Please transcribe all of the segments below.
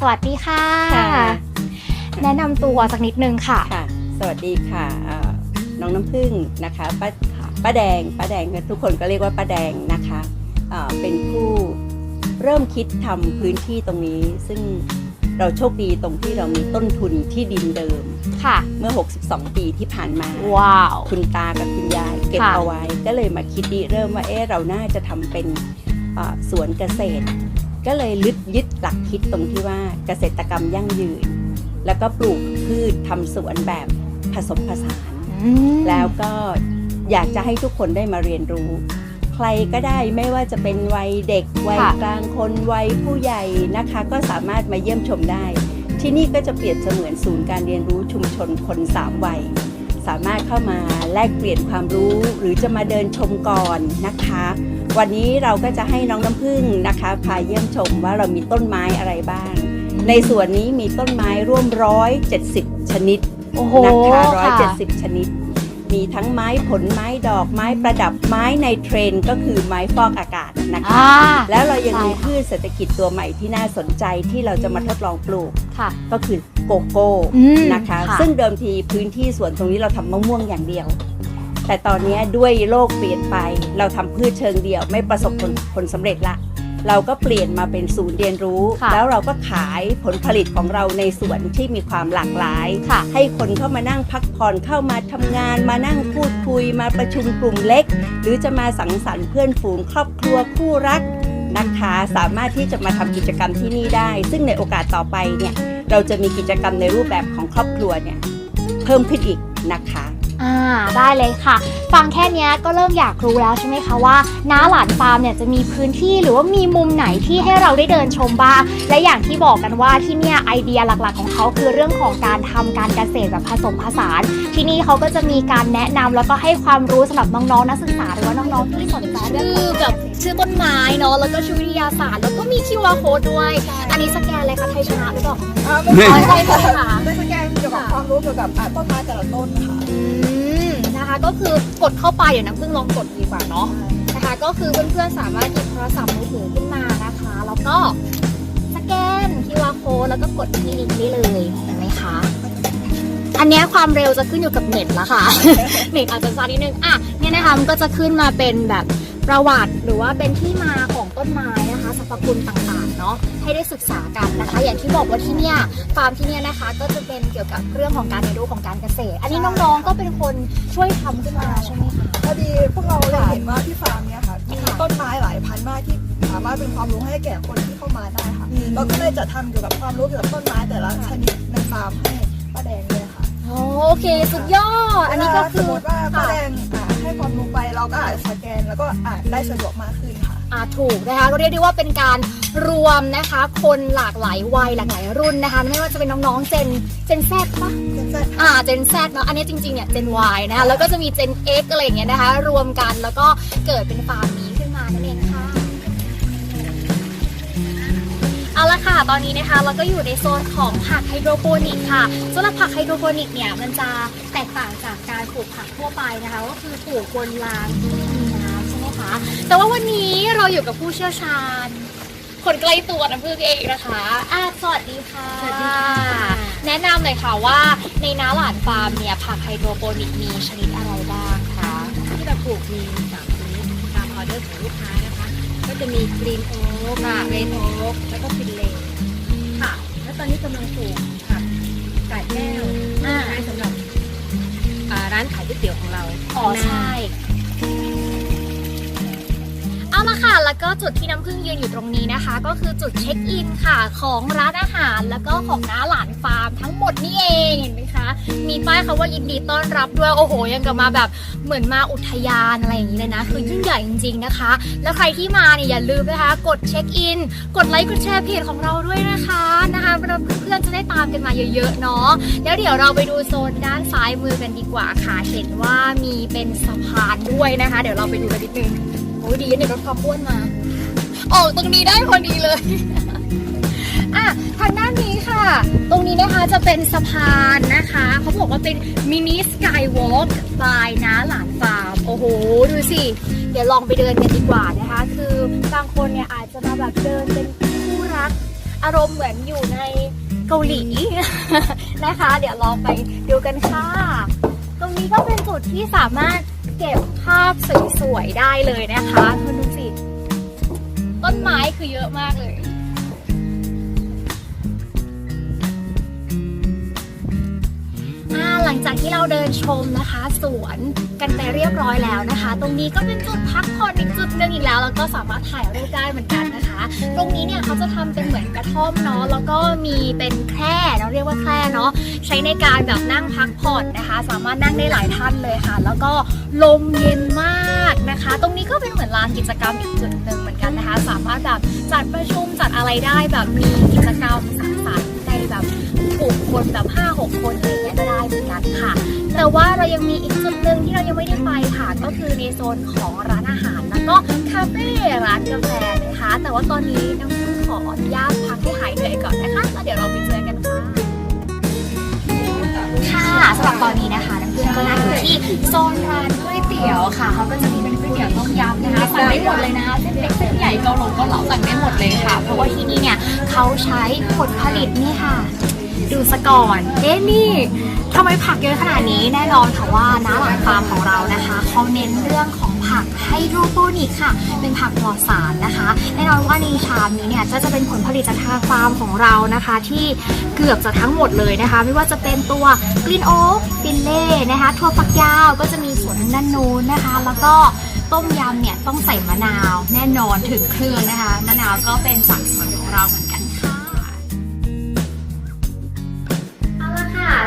สวัสดีค่ะค่ะ แนะนำตัวสักนิดนึงค่ะ ค่ะ สวัสดีค่ะเอ่อน้องน้ำพึ่งนะคะป้าป้าแดงป้าแดงทุกคนก็เรียกว่าป้าแดงนะคะเอ่อเป็นผู้เริ่มคิดทำพื้นที่ตรงนี้ ซึ่งเราโชคดีตรงที่เรามีต้นทุนที่ดินเดิมค่ะ เมื่อ 62 ปีที่ผ่านมาว้าวคุณตากับคุณยายเก็บค่ะเอาไว้ ก็เลยมาคิดดีเริ่มว่าเอ๊ะเราน่าจะทำเป็นเอ่อสวนเกษตร ก็เลยลึดยึดหลักคิดตรงที่ว่าเกษตรกรรมยั่งยืน แล้วก็ปลูกพืชทำสวนแบบผสมผสานอืมแล้วก็อยากจะให้ทุกคนได้มาเรียนรู้ ใครก็ได้ไม่ว่าจะเป็นวัยเด็กวัยกลางคนวัยผู้ใหญ่นะคะ ก็สามารถมาเยี่ยมชมได้ ที่นี่ก็จะเปรียบเสมือนศูนย์การเรียนรู้ชุมชนคนสามวัย สามารถเข้ามาแลกเปลี่ยนความรู้หรือจะมาเดินชมก่อนนะคะ วันนี้เราก็จะให้น้องน้ำพึ่งนะคะพาเยี่ยมชมว่าเรามีต้นไม้อะไรบ้าง ในส่วนนี้มีต้นไม้ร่วมร้อยเจ็ดสิบชนิดโอ้โหนะคะร้อยค่ะเจ็ดสิบชนิด มีทั้งไม้ผลไม้ดอกไม้ประดับไม้ในเทรนด์ก็คือไม้ฟอกอากาศนะคะอ่าแล้วเรายังมีใช่ค่ะพืชเศรษฐกิจตัวใหม่ที่น่าสนใจที่เราจะมาทดลองปลูกค่ะก็คือ โกโก้อืมนะคะค่ะซึ่งเดิมทีพื้นที่สวนตรงนี้เราทำมะม่วงอย่างเดียว แต่ตอนนี้ด้วยโลกเปลี่ยนไป เราทำพืชเชิงเดียวไม่ประสบผลผลสำเร็จละ เราก็เปลี่ยนมาเป็นศูนย์เรียนรู้ค่ะแล้วเราก็ขายผลผลิตของเราในสวนที่มีความหลากหลายค่ะให้คนเข้ามานั่งพักผ่อนเข้ามาทำงาน มานั่งพูดคุย มาประชุมกลุ่มเล็ก หรือจะมาสังสรรค์เพื่อนฝูงครอบครัวคู่รักนะคะสามารถที่จะมาทำกิจกรรมที่นี่ได้ ซึ่งในโอกาสต่อไปเนี่ย เราจะมีกิจกรรมในรูปแบบของครอบครัวเนี่ยเพิ่มขึ้นอีกนะคะ อ่าได้เลยค่ะ ฟังแค่เนี้ยก็เริ่มอยากรู้แล้วใช่ไหมคะว่าน้าหลานฟาร์มเนี่ยจะมีพื้นที่หรือว่ามีมุมไหนที่ให้เราได้เดินชมบ้าง และอย่างที่บอกกันว่าที่เนี่ยไอเดียหลักๆของเขาคือเรื่องของการทำการเกษตรแบบผสมผสาน ที่นี่เขาก็จะมีการแนะนำแล้วก็ให้ความรู้สำหรับน้องๆนักศึกษาหรือว่าน้องๆที่สนใจเรื่องของกับชื่อต้นไม้เนาะแล้วก็ชื่อวิทยาศาสตร์แล้วก็มี QR code ด้วย อันนี้สแกนเลยค่ะไทยชนะหรือเปล่าอ่าไม่อ๋อใช่ใช่ค่ะเป็นสแกนเกี่ยวกับความรู้เกี่ยวกับอ่าต้นไม้แต่ละต้นค่ะอืม นะคะ ก็คือกดเข้าไปเดี๋ยวน้ำพึ่งลองกดดีกว่าเนาะนะคะ ก็คือเพื่อนๆสามารถหยิบโทรศัพท์มือถือขึ้นมานะคะ แล้วก็สแกน QR code แล้วก็กดที่ลิงก์ได้เลยเห็นไหมคะอันเนี้ยความเร็วจะขึ้นอยู่กับเน็ตละค่ะ เน็ตอาจจะช้านิดนึงอะเนี่ยนะคะมันก็จะขึ้นมาเป็นแบบประวัติหรือว่าเป็นที่มาของต้นไม้ นะคะสรรพคุณต่างๆเนาะให้ได้ศึกษากันนะคะ อย่างที่บอกว่าที่เนี่ยฟาร์มที่เนี่ยนะคะ ก็จะเป็นเกี่ยวกับเรื่องของการเรียนรู้ของการเกษตร อันนี้น้องๆก็เป็นคนช่วยทำขึ้นมาใช่ไหมคะ พอดีพวกเราเลยเห็นว่าที่ฟาร์มเนี้ยค่ะมีค่ะต้นไม้หลายพันธุ์มากที่สามารถเป็นความรู้ให้แก่คนที่เข้ามาได้ค่ะอืม เราก็เลยจะทำเกี่ยวกับความรู้เกี่ยวกับต้นไม้แต่ละชนิดในฟาร์มให้ป้าแดงเลยค่ะโอเคสุดยอด อันนี้ก็สคืมอมติว่าป้าแดงอ่าให้ความรู้ไปเราก็อาจจะสแกนแล้วก็อ่านได้สะดวกมากขึ้นค่ะอ่า ถูกนะคะก็เรียกได้ว่าเป็นการรวมนะคะ คนหลากหลายวัยหลากหลายรุ่นนะคะ ไม่ว่าจะเป็นน้องๆเจนเจนแซดปะเจนเซอ่าเจนแซดเนาะอันนี้จริงๆเนี่ยเจน Y นะคะแล้วก็จะมีเจน X อะไรอย่างเงี้ยนะคะ รวมกันแล้วก็เกิดเป็นฟาร์มนี้ขึ้นมานั่นเองค่ะเอาละค่ะ ตอนนี้นะคะเราก็อยู่ในโซนของผักไฮโดรโปนิกค่ะสำหรับผักไฮโดรโปนิกเนี่ยมันจะแตกต่างจากการปลูกผักทั่วไปนะคะ ก็คือปลูกบนราง แต่ว่าวันนี้เราอยู่กับผู้เชี่ยวชาญ คนใกล้ตัวน้ำพึ่งเองนะคะอะสวัสดีค่ะ สวัสดีค่ะ แนะนำเลยค่ะว่าในน้าหลานฟาร์มเนี่ยผักไฮโดรโปนิกมีชนิดอะไรบ้างคะที่เราปลูกมีสามชนิดตามออเดอร์ของลูกค้านะคะ ก็จะมีกรีนโอ๊กเรนโอ๊กแล้วก็ฟินเลย์ค่ะ แล้วตอนนี้กำลังปลูกผักกาดแก้วอ่าใช้สำหรับอ่าร้านขายก๋วยเตี๋ยวของเราอ๋อใช่ แล้วก็จุดที่น้ำพึ่งยืนอยู่ตรงนี้นะคะ ก็คือจุดเช็คอินค่ะของร้านอาหาร แล้วก็ของน้าหลานฟาร์มทั้งหมดนี่เองเห็นไหมคะ มีป้ายคำว่ายินดีต้อนรับด้วยโอ้โห ยังกับมาแบบเหมือนมาอุทยานอะไรอย่างนี้เลยนะ คือยิ่งใหญ่จริงๆนะคะ แล้วใครที่มาเนี่ยอย่าลืมนะคะ กดเช็คอิน กดไลค์กดแชร์เพจของเราด้วยนะคะนะคะเพื่อนๆจะได้ตามกันมาเยอะๆเนาะแล้วเดี๋ยวเราไปดูโซนด้านซ้ายมือกันดีกว่าค่ะเห็นว่ามีเป็นสะพานด้วยนะคะ เดี๋ยวเราไปดูกันนิดนึง โอ้ยดีนะเนี่ยรถความอ้วนมา ออกตรงนี้ได้พอดีเลย อะทางด้านนี้ค่ะ ตรงนี้นะคะจะเป็นสะพานนะคะ เขาบอกว่าเป็นมินิสกายวอล์กบายนะหลานฟาร์ม โอ้โห ดูสิ เดี๋ยวลองไปเดินกันดีกว่านะคะ คือบางคนเนี่ยอาจจะมาแบบเดินเป็นคู่รัก อารมณ์เหมือนอยู่ในเกาหลีนะคะ เดี๋ยวลองไปดูกันค่ะ ตรงนี้ก็เป็นจุดที่สามารถ เก็บภาพสวยๆได้เลยนะคะคุณดูสิ ต้นไม้คือเยอะมากเลย ลังจากที่เราเดินชมนะคะ สวนกันไปเรียบร้อยแล้วนะคะ ตรงนี้ก็เป็นจุดพักผ่อนอีกจุดหนึ่งอีกแล้ว แล้วก็สามารถถ่ายรูปได้เหมือนกันนะคะ ตรงนี้เนี่ยเขาจะทำเป็นเหมือนกระท่อมเนาะแล้วก็มีเป็นแคร่เราเรียกว่าแคร่เนาะใช้ในการแบบนั่งพักผ่อนนะคะ สามารถนั่งได้หลายท่านเลยค่ะ แล้วก็ลมเย็นมากนะคะ ตรงนี้ก็เป็นเหมือนลานกิจกรรมอีกจุดหนึ่งเหมือนกันนะคะ สามารถแบบจัดประชุมจัดอะไรได้แบบมีกิจกรรมสังสรรค์ กลุ่มคนแบบ5 6คนอะไรอย่างเงี้ยก็ได้เหมือนกันค่ะ แต่ว่าเรายังมีอีกจุดหนึ่งที่เรายังไม่ได้ไปค่ะ ก็คือในโซนของร้านอาหารแล้วก็คาเฟ่ร้านกาแฟนะคะ แต่ว่าตอนนี้น้องพึ่งขออนุญาตพักให้หายเหนื่อยก่อนนะคะแล้วเดี๋ยวเราไปเจอกันค่ะค่ะสำหรับตอนนี้นะคะน้ำพึ่งก็นั่งอยู่ที่โซนร้านก๋วยเตี๋ยวค่ะเขาก็จะมีเป็นก๋วยเตี๋ยวต้มยำนะคะสั่งได้หมดเลยนะเส้นเล็กเส้นใหญ่เกาหลงเกาเหลาสั่งได้หมดเลยค่ะ เพราะว่าที่นี่เนี่ยเขาใช้ผลผลิตนี่ค่ะ ดูสะก่อน เอ๊ะนี่ทำไมผักเยอะขนาดนี้แน่นอนค่ะว่าน้าหลานฟาร์มของเรานะคะเขาเน้นเรื่องของผักไฮโดรโปนิกค่ะ เป็นผักปลอดสารนะคะแน่นอนว่าในชามนี้เนี่ยก็จะเป็นผลผลิตจากทางฟาร์มของเรานะคะ ที่เกือบจะทั้งหมดเลยนะคะ ไม่ว่าจะเป็นตัวกรีนโอ๊กฟินเล่นะคะถั่วฝักยาวก็จะมีส่วนทางด้านนู้นนะคะ แล้วก็ต้มยำเนี่ยต้องใส่มะนาวแน่นอนถึงเครื่องนะคะ มะนาวก็เป็นจากสวนของเราเหมือน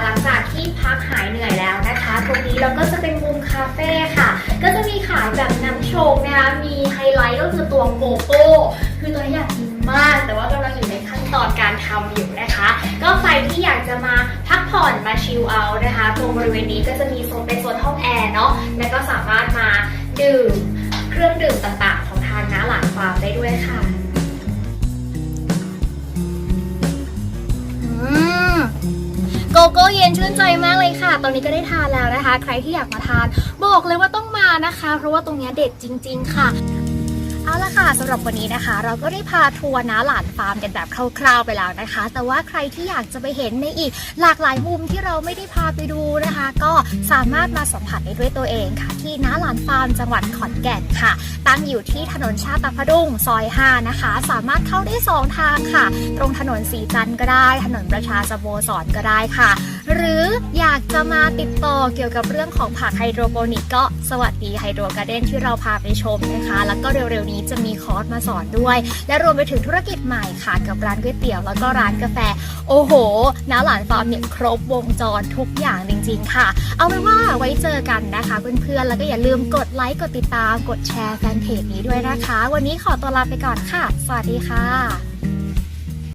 หลังจากที่พักหายเหนื่อยแล้วนะคะ ตรงนี้เราก็จะเป็นมุมคาเฟ่ค่ะ ก็จะมีขายแบบน้ำชงนะคะ มีไฮไลท์ก็คือตัวโกโก้ คือตัวอยากกินมาก แต่ว่ากำลังอยู่ในขั้นตอนการทำอยู่นะคะ ก็ใครที่อยากจะมาพักผ่อนมาชิลเอานะคะ ตรงบริเวณนี้ก็จะมีโซนเป็นโซนห้องแอร์เนาะ แล้วก็สามารถมาดื่มเครื่องดื่มต่างๆ ของทางน้าหลานฟาร์มได้ด้วยค่ะ โกโก้เย็นชื่นใจมากเลยค่ะ ตอนนี้ก็ได้ทานแล้วนะคะ ใครที่อยากมาทาน บอกเลยว่าต้องมานะคะ เพราะว่าตรงเนี้ยเด็ดจริง ๆ ค่ะ เอาละค่ะสำหรับวันนี้นะคะ เราก็ได้พาทัวร์น้าหลานฟาร์มกันแบบคร่าวๆไปแล้วนะคะ แต่ว่าใครที่อยากจะไปเห็นในอีกหลากหลายมุมที่เราไม่ได้พาไปดูนะคะ ก็สามารถมาสัมผัสได้ด้วยตัวเองค่ะ ที่น้าหลานฟาร์มจังหวัดขอนแก่นค่ะ ตั้งอยู่ที่ถนนชาติพดุงซอย 5 นะคะ สามารถเข้าได้ 2 ทางค่ะ ตรงถนนสีจันทร์ก็ได้ ถนนประชาสโมสรก็ได้ค่ะ หรืออยากจะมาติดต่อเกี่ยวกับเรื่องของผักไฮโดรโปนิกก็สวัสดีไฮโดรการ์เด้นที่เราพาไปชมนะคะ แล้วก็เร็วๆนี้จะมีคอร์สมาสอนด้วย และรวมไปถึงธุรกิจใหม่ค่ะ กับร้านก๋วยเตี๋ยวแล้วก็ร้านกาแฟ โอ้โหน้าหลานฟาร์มเนี่ยครบวงจรทุกอย่างจริง ๆ ค่ะ เอาเป็นว่าไว้เจอกันนะคะเพื่อนๆแล้วก็อย่าลืมกดไลค์กดติดตามกดแชร์แฟนเพจนี้ด้วยนะคะ วันนี้ขอตัวลาไปก่อนค่ะ สวัสดีค่ะ